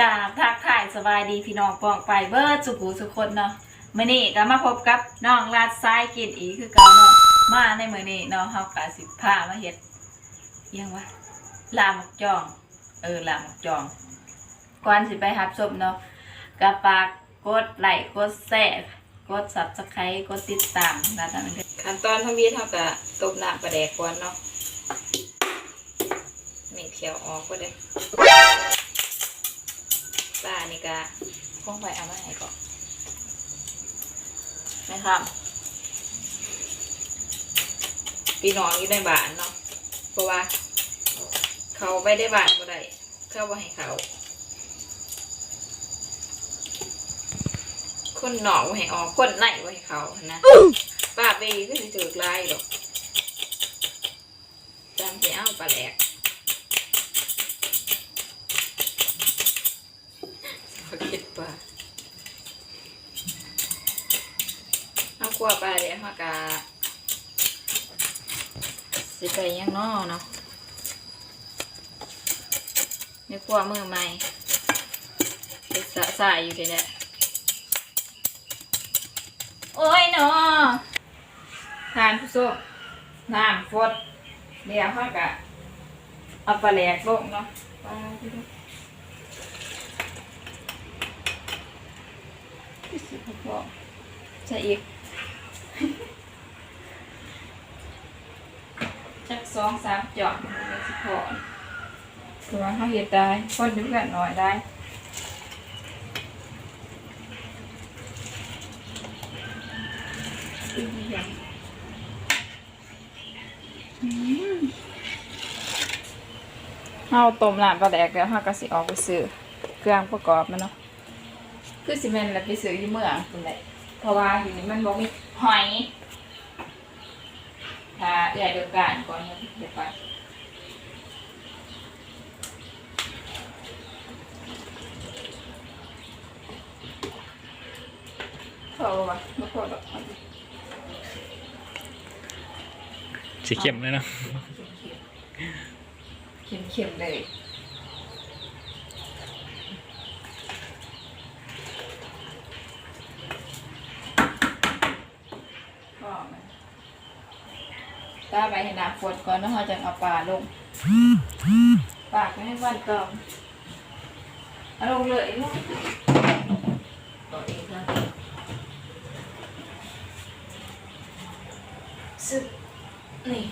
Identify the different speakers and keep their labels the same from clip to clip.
Speaker 1: กาบทักทายสบายดีพี่น้องปองไปเบิร์ดสุขุสุกคนเนาะมื้อนี้ก็มาพบกับน้องลาดซ้ายกินอีกคือเก่าเนาะมาในมื้อนี้เนาะเฮากะสิพามาเฮ็ดยังวะลาหมกจอง เออลาหมกจองก่อนสิไปรับชมเนาะก็ฝากกดไลค์กดแชร์กด Subscribe กดติดตามนั่นนั่นขั้นตอนทำวีเท่ากับต้มน้ำปลาแดกก่อนเนาะมีเขียวออกก็ได้ ป้านี่ก็คงไปเอามาให้ก่อนนะครับพี่น้องอยู่ในบ้านเนาะเพราะว่า เขาไปได้บ้านบ่ได้เข้าบ่ให้เขาคนหนอกบ่ให้ออกคนไหนบ่ให้เขานะป้าไปก็สิถือลายดอกจำไปเอาปลาแหลก เขาคิดว่าเอากลั วไปเดี๋ยวเขากะสิไปยังนอเนาะในกลัวมือใหม่สะสายอยู่ทีเนี่ยโอ้ยเนาะทานผู้ชมน้ำฟดเดี๋ยวเขากะเอาปลาแหลกลงเนาะปลาที่สิบหกใช่อีก จักสองสามจอดเลยสิพอคือว่าเขาเห็ดได้คนดูกันหน่อยได้อืมเอาต้มน้ำปลาแดกแล้วเราก็สิออกไปซื้อเครื่องประกอบมันเนาะคือสิแม่นแล้วไปซื้ออยู่เมืองคุณแหละ เพราะว่าอยู่นี่มันบอกมีหอยถ้าใหญ่เดียวกันก่อนนะเดี๋ยวไปเขาว่าไม่พอดอก
Speaker 2: สีเข้มเลยเนาะ
Speaker 1: เค็มๆเลยก็มัน ตาไปให้น้ำฝนก่อนแล้วเราจะเอาปลาลง ปากไม่ให้วันตอมเอาลงเลยลูกต่อเองครับซึนี่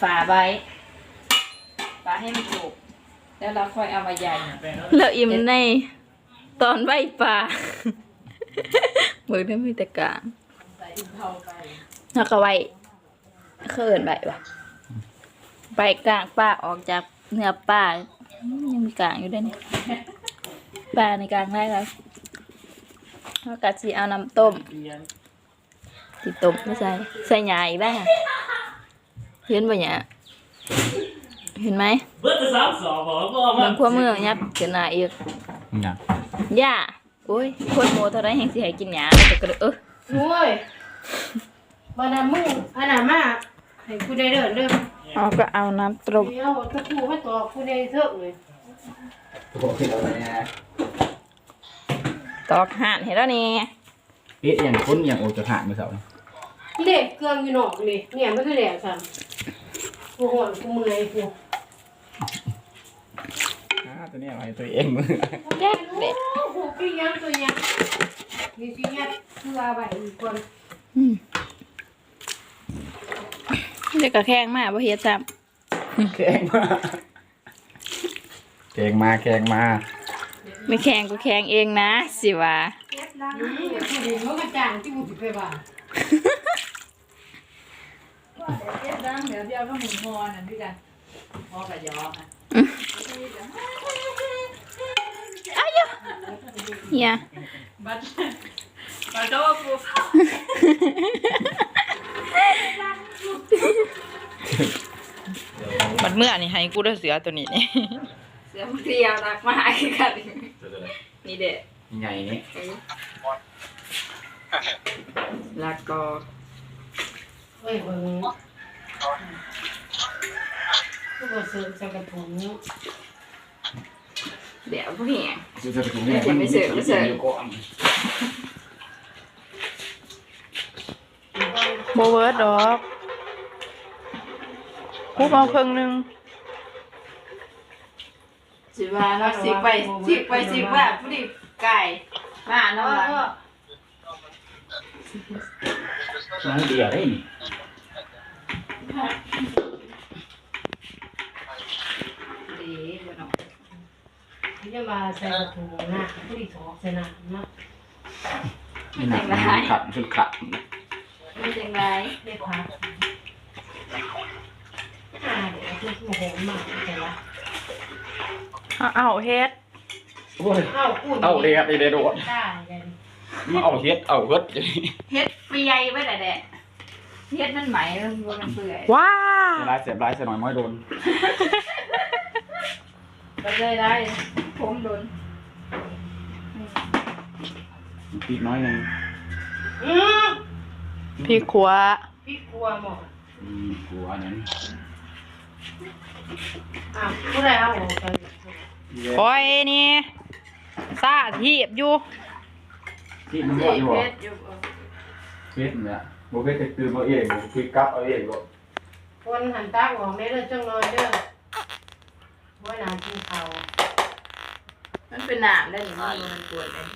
Speaker 1: ฝาไว้ฝาให้มันจุกแล้วเราค่อยเอามาใหญ่
Speaker 3: แล้วอิ่มในตอนไหวปลาเบิกได้มีแต่กลางแล้วก็ไหวเขินใบวะใบกลางป้าออกจากเนื้อป้ายังมีกลางอยู่ด้วยนี่ปลาในกลางได้แล้วแล้วก็สีเอาน้ำต้มสีต้มไม่ใส่ใส่หยาอีกได้ค่ะ เห็นบ่เนี่ยเห็นไหม
Speaker 2: เบิร์ดสามสองบอกว่า
Speaker 3: เมืองขั้วเมืองยับเกินหน้าอีก
Speaker 2: เนี่ย
Speaker 3: ย่าโอ้ยคนโมเท่าไรแห่งสิให้กินหยาแต่ก็เลยเออ
Speaker 4: โอ้ยบานามึงอันน่ะมาให้ผู้ใดเดินเด้อ
Speaker 3: เอาก็เอาน้ำต้ม
Speaker 4: เดี๋ยวตะกูมาตอกผู้ใดเถอะเลย
Speaker 2: โอ้ยอะไรเนี่ย
Speaker 3: ตอกห่านเห็นแล้วนี่
Speaker 2: เอ๊ะอย่างคนอย่างโอจะผ่านมือเสาร์
Speaker 4: นี่เด็กเครื่องอยู่นอกนี่เนี่ยมันก็แหลกสั่น กูหอนกูเมื่อยกู
Speaker 2: อ่าตัวเนี้ยไว้ตัวเองมือ
Speaker 3: แจ๊กเด็ด
Speaker 4: โอ้โหพี่ยังตัวยังมีสิยัดเพื่อไว้อีกคน
Speaker 3: อืมเด็กก็แข้งมากบ่เฮ็ดซ้
Speaker 2: แกงมาแกงมาแกงมาำ
Speaker 3: ไม่แข้งก็แข้งเองนะสิว่า
Speaker 4: อืมเดี๋ยวผู้ดีมันก็จ้างที่กูสิไปบ้าน
Speaker 1: เอ็ดดังเดี๋ยวเดียวก็หมุนมอนั่นด้กันมอกับยอค่ะ
Speaker 3: อ้าวเฮีย
Speaker 1: บัดบัดโดกู
Speaker 3: มันเมื่อนี่ให้กูได้เสือตัวนี้นี่
Speaker 1: เสียงเรียวรักมากกันนี่เด็ด
Speaker 2: ใหญ่นี่
Speaker 1: แล้วก็
Speaker 4: เฮ้เบิ่งก็บ่ซื้อใส่กระถุง
Speaker 1: เดี๋ยวผู้เหี่ย
Speaker 2: จะจะถึงเนี่ย
Speaker 1: ไม่เสิร์ฟไม่เสิร์ฟ
Speaker 2: อยู่ก่อน
Speaker 3: โบเวิร์ดดอกกูเอาครึ่งหนึง
Speaker 1: สิว่าเนาะสิไปสิไปสิว่าผู้ดิไก่มาเนาะ
Speaker 2: น้องเดียวได้นี่
Speaker 1: ดีบ่เนาะ
Speaker 4: ที่จะมาใส่กระถุงนะผู้ที่ถอกใส่น้ำนะ
Speaker 2: นี่หนักนะขัดชุดขัด
Speaker 1: ไม่จังไร
Speaker 4: ได้พักอ่าเดี๋ยวคือโมโหมากแต่ละ
Speaker 3: เอาเอาเฮ็ด
Speaker 2: โอ้ย
Speaker 4: เอ้าพูด
Speaker 2: เอาเรียบไปเลยโดด
Speaker 4: ได้เลย
Speaker 2: มาเอาเฮ็ดเอาเฮ็ดจะ
Speaker 1: เฮ็ดเปียไว้แต่แดะ เฮ็ดมันไหมแล้วมันเปื่อย
Speaker 3: ว้า
Speaker 2: ลายเสียบลายเสียหน่อยม้อยโดน
Speaker 1: ไปเลยได้ผมโดน
Speaker 2: ปีกน้อยหนึง
Speaker 4: อืม
Speaker 3: พี่ขัว
Speaker 4: พี่กลัวหมด
Speaker 2: อืมกลัวนั้น
Speaker 4: อะผู้ใดเอาออกไป
Speaker 3: คอยนี่ซาทีบอยู่
Speaker 2: ที่มัน
Speaker 1: เจ
Speaker 2: บ่อยู่
Speaker 1: เพ
Speaker 2: บ่
Speaker 1: ชรอยู่
Speaker 2: เฮ็ดเนี่ย บ่เคยจะตื่นมาเองบ่คือกลับเอาเองบ่
Speaker 4: คนหันตาออกไม่เด้อจังน้อยเด้อว่านากินข้าว
Speaker 1: มันเป็นหนามได้หรือมันมันปวดเลย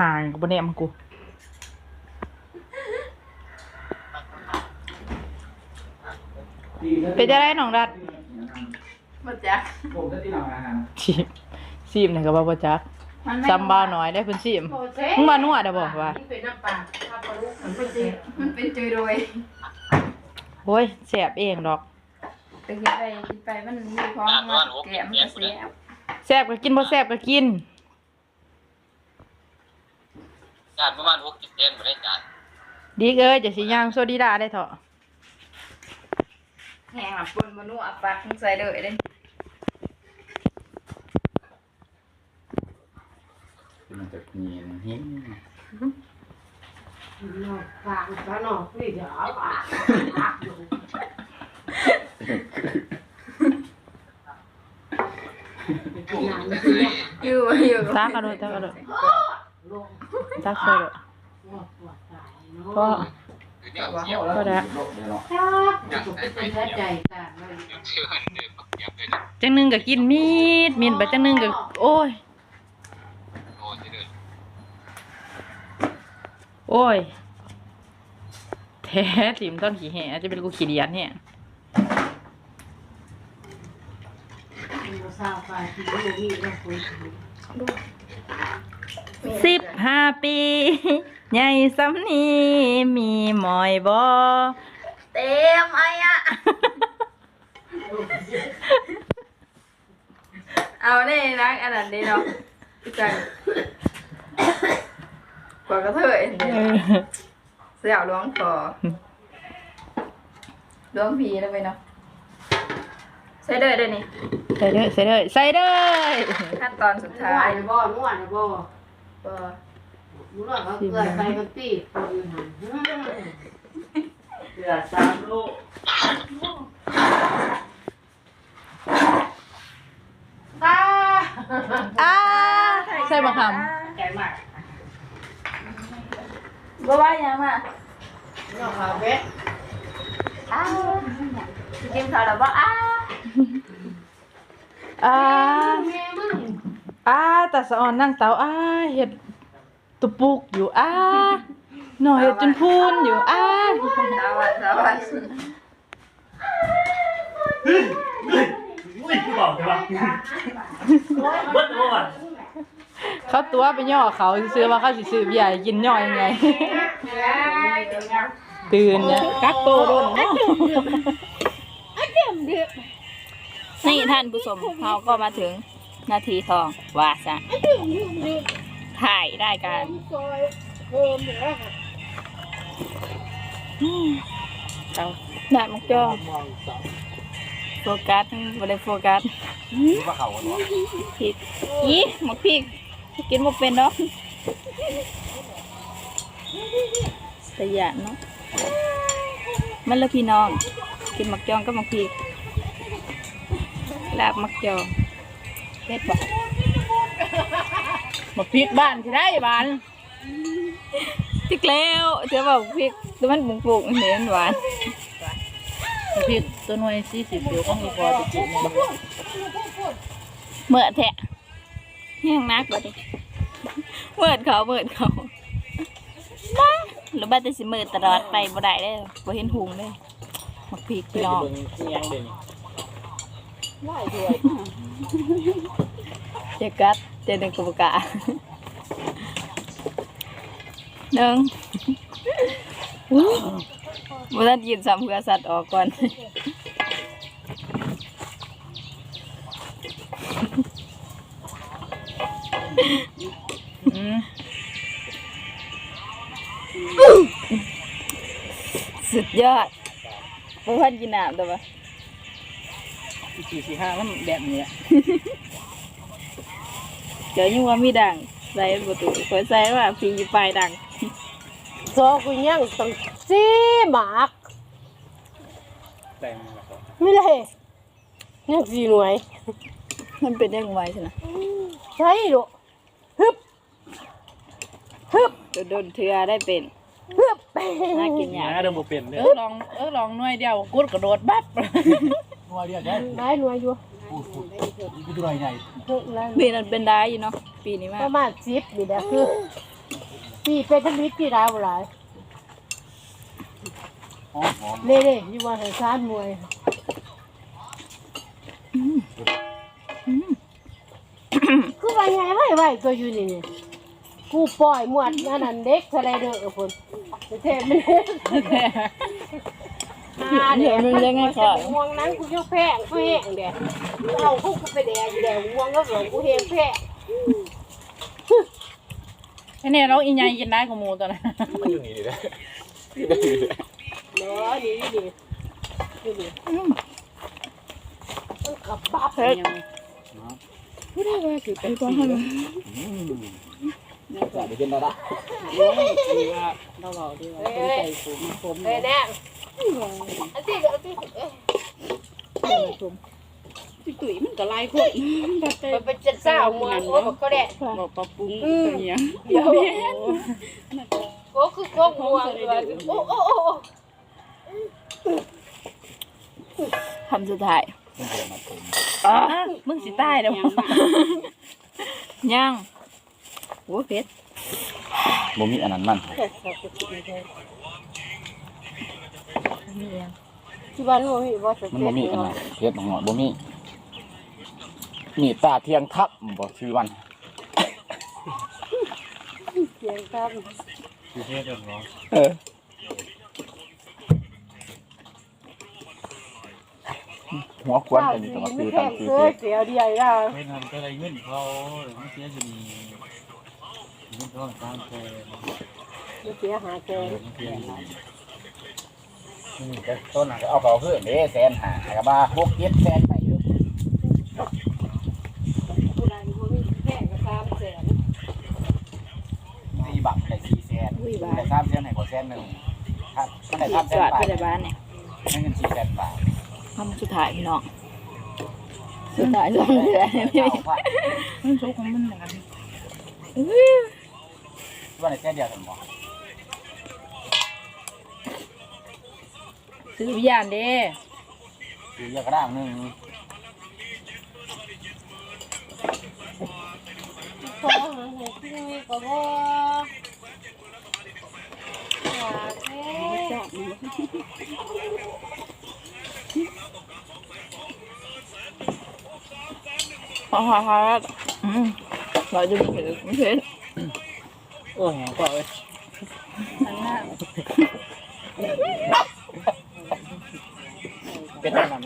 Speaker 3: ห่างกูบ่แนมกูเป็นจะได้น้องรัด
Speaker 1: มันจัก
Speaker 2: ผมจะที่หลังอาหาร
Speaker 3: ซีมซีมนี่ก็บ่บ่จัก
Speaker 1: มันไม่
Speaker 3: จำบ่าวน้อยได้เพิ่นซีม
Speaker 4: โอ้เจ๊
Speaker 3: มึงมานวดอะบอกว่า
Speaker 4: นี่เป็นน้ำปลาข้าวปลาลูกมันเป็นเจ๊
Speaker 1: มันเป็นจุยโดย
Speaker 3: โอ้ยแสบเองดอก
Speaker 1: ไปกินไปกินไปมันมีพร้อมมาแกะมันก็เสีย
Speaker 3: แสบก็กินบ่แสบก็กิน
Speaker 5: จานประมาณหกสิบเซนไม่ได้จาน
Speaker 3: ดีเอ้ยจะสิย่างโซดีดาได้เถอะ
Speaker 1: แห้งอะปนมานุ่อะปักใส่เลยเด้
Speaker 2: มันจะมีหิน
Speaker 4: นอกกลางปลาหนอกนี่เดี๋ยวเอาปลาปากอยู่กินน้ำไม่กินเนี่ย
Speaker 1: อยู่อยู่
Speaker 3: ตักเอาโดดตักเอาโดด
Speaker 4: ลง
Speaker 3: ตักใส่โดด
Speaker 4: ปวดปวดตายเนาะ
Speaker 3: ก็ก็ได้
Speaker 4: ครับสุขเป็นแท้ใจกันเลย
Speaker 5: กเกียบเลยนะ
Speaker 3: จังหนึงก็กินมีดมีดไปจังหนึงก็โอ้ย
Speaker 5: โอ้ที่เดิน
Speaker 3: โอ้ย แท้ติมต้นขี้แห่จะเป็นกูขี้เดียดเนี่ย
Speaker 4: เราทราบไปที่ลูกนี่เราคุยกัน
Speaker 3: สิบห้าปี ใหญ่สำนีมีหมอยบ่
Speaker 1: เต็มไอ้อะเอาได้รักอันนั้นดีเนาะจังก ว่ากระเทยเสี่ยวล้วงคอล้วงผีแล้วไปเนาะใส่เลยได้นี่
Speaker 3: ใส่เด้อใส่เด้อใส่เด้อ
Speaker 1: ขั้นตอนสุด
Speaker 4: น
Speaker 1: ท้า
Speaker 4: วยดนะบ่นวดนะบ่
Speaker 1: ก็
Speaker 4: นวดก็เกลือใส่กันตีคนอื่นหัน
Speaker 2: เดือดสามลูก
Speaker 4: ตา
Speaker 3: อ้าใส่มะขาม
Speaker 4: แก่มาก
Speaker 1: บ่ว่ายังอะ
Speaker 4: นอกขาเบ็ด
Speaker 1: อ้าวสิกินข้าวแล้วบ่อ้า
Speaker 3: อ้า
Speaker 4: แม่มึง
Speaker 3: อ้าแต่สะออนนั่งเตาอ้าเห็ดตุปุกอยู่อ้าหน่อยเห็ดจนพูนอยู่อ้า
Speaker 1: สวัสดีสวัสดี
Speaker 6: อุ้ยกูบอกเลยว่าเบิ้ลโอ้ย
Speaker 3: เขาตัวไปย่อเขาซื้อว่าเขาสิซื้อเบียร์ให้กินย่อยังไง ตื่นเนี่ยกักโตโดนเนาะนี่ท่านผู้ชมเราก็มาถึงนาทีทองว่าซะถ่ายได้การเตาได้มักจ้อ
Speaker 1: โฟกัสบ่ได้โฟกัส
Speaker 2: ว่าเขากันวะ
Speaker 1: พริกอีหมกพริก กินบ่เป็นดอกแต่ยานเนาะมันละพี่น้อง กินหมักจองกับหมักพริกลาบหมักจองเผ็ดบ่
Speaker 4: มาพริกบ้านที่ได้บ้าน
Speaker 1: พริกแล้วเธอบอกพริกแต่มันปรุงๆเห็นหวาน
Speaker 4: พริกตัวหน่วยสี่สิบเดียวก็มีพอไปกินเนี่ย
Speaker 1: เมื่อแทะ แห้งนักบ่ดิเมื่อเขาเมื่อเขาบ้าหรือบ้าแต่สิมือตลอดไปบ่ได้เด้อบ่เห็นหุงเด้อหมักพริกพี่น้อง
Speaker 6: ยังเด่น
Speaker 4: ได้ด้วย
Speaker 1: เจกัดเจนึงกบกะหนึ่งอู้บ่ทันกินซ้ำเพื่อสัตว์ออกก่อน ยอดบ่ทันกินน้ำแต่ว่า
Speaker 4: สี่สี่ห้ามันแบบนี้
Speaker 1: เดี๋ยวยังว่ามีดังใส่ประตูคอยใส่ว่าพี่อยู่ปลายดัง
Speaker 4: ซอกูยังต้องซีหมาก
Speaker 6: แต่ง
Speaker 4: ไม่เลยยังสี่หน่วย
Speaker 1: มันเป็นยังไงใช่ไหม
Speaker 4: ใช่ดูฮึบฮึบ
Speaker 1: โดนๆเทือได้เป็น
Speaker 4: ฮึบ
Speaker 1: น่ากินหยา
Speaker 6: นะเดิมบ่เป็นเลย
Speaker 4: เออลองเออลองหน่วยเดียวกุดกระโดดบับ
Speaker 2: ตัวเดียวได้
Speaker 4: ได้หน่วยอยู่
Speaker 2: นี่คือตัวใหญ่
Speaker 4: เฮ้ยนั่น
Speaker 1: ปีนั้นเป็นได้อยู่เนาะปีนี้มา
Speaker 4: ประมาณสิบนี่แหละคือปีเป็นทมิตที่ดาวหลาย
Speaker 2: หอมหอม
Speaker 4: เล่ๆอยู่ว่าให้ซานมวยคือว่าไงไว้ไว้ตัวอยู่นี่นี่ กูปล่อยหมวดอันนั้นเด็กสไลเดอร์พุ่นเทพมันอ่าเดี๋ยวมันยังไงค่ะห่วงนั้นกูยังแพงกูแห้งเดี๋ยวเอากูกูไปแดงเดี๋ยวห่วงก็หลงกูแห้งแพง
Speaker 7: ไอ้เนี่ยเราอีไงกินได้ของหมูตัวนั้น
Speaker 2: มันอยู่นี่ดิเลย
Speaker 4: เนาะนี่นี่นี่นี่มันกับปั๊บ
Speaker 1: เฮ้ย
Speaker 4: ผู้ได้ว่าสิเป็น
Speaker 1: ตัวให้ มัน
Speaker 2: จะไปกินได้ละ
Speaker 7: ดีว่าเราบอกดีว่าเป็นใจสูงมาคม
Speaker 4: เอ้ยแน่อันที่อันที่เอ้ย
Speaker 7: ตุ๋ยมันก็ลายคนแบบเต้
Speaker 4: มันเป็นจัดสาวมวยโอ้บอกก็ได้
Speaker 7: บอกปรับปรุงเป็นยัง
Speaker 4: เดี๋ยวโอ้คือโคกมวยโอ้โอ้โอ้
Speaker 1: คำสุดท้ายอ๋อมึงสิตายแล้วยัง โอ้เผ็ด
Speaker 2: บ่มีอันนั้นมัน
Speaker 4: ที่บ้านมันมีบ่ส
Speaker 2: มัน
Speaker 4: เต็
Speaker 2: บ่
Speaker 4: ป
Speaker 2: มีอันนั้นเพชรของหน่อยบ่มีมีตาเทียงทับบ่ชื่อวัน
Speaker 4: เสียงครับ
Speaker 6: คือเทศเนาะ
Speaker 2: เออหัวควนกันอยู่ตรง
Speaker 4: ไม่
Speaker 2: ซื้อ
Speaker 4: แพ
Speaker 2: ตาม
Speaker 4: ง
Speaker 2: ซื้อ
Speaker 4: เคยเสียเดียวแล้ว
Speaker 6: เพื่อนทำก็ได้เงินเขาหรือไม่เสียจะมี เงินเขาตามแค่
Speaker 4: เสียหาแก
Speaker 6: เสีย
Speaker 2: นี่ก็ต้นน่ะก็เอาเขาคือเด้แสนหาก็มาพวกเก็บแสนไปอยู่
Speaker 4: ผู้ใดบ่มีแพงก็3แสน
Speaker 2: สี่บักได้สี่แสนได้สามแสนให้กว่าแสนหนึ่งครับมันได้
Speaker 1: สา
Speaker 2: มแสน
Speaker 1: วัส
Speaker 2: บาท
Speaker 1: ยาบาลเนี่ย
Speaker 2: ได้เงินสี่แสนบาท
Speaker 1: คำสุดท้ายพี่น้องสุดท้ายสองเดือน
Speaker 2: เอาว่
Speaker 7: มันชุกของมันอย่างนั้น
Speaker 2: ว่าในแค่เดียวกันบ่
Speaker 7: ซื้อวิญญาณเด้
Speaker 2: คือเยอะกระด้างหนึง
Speaker 4: ขอหาให้พี่มีก็บ่อยากเด้
Speaker 1: ฮ่าฮ่าฮ่าอืมเราจะมีเผ็ดไม่เผ็ด
Speaker 6: โอ้ยกว่าเลย
Speaker 2: เป็นอันนั้น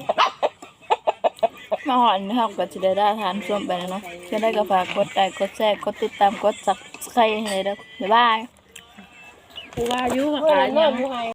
Speaker 1: มาหอนนะครับก็จะได้ได้ทานส้มไปแล้วเนาะจะได้ก็ฝากกดไลค์กดแชร์กดติดตามกดซับสไครต์ให้เลยเด้อบ๊ายบาย
Speaker 7: กูว่าอายุกับ
Speaker 4: เมื่อไห
Speaker 7: อา
Speaker 4: ร่
Speaker 7: ยั
Speaker 4: เริ่
Speaker 7: ง
Speaker 4: มให้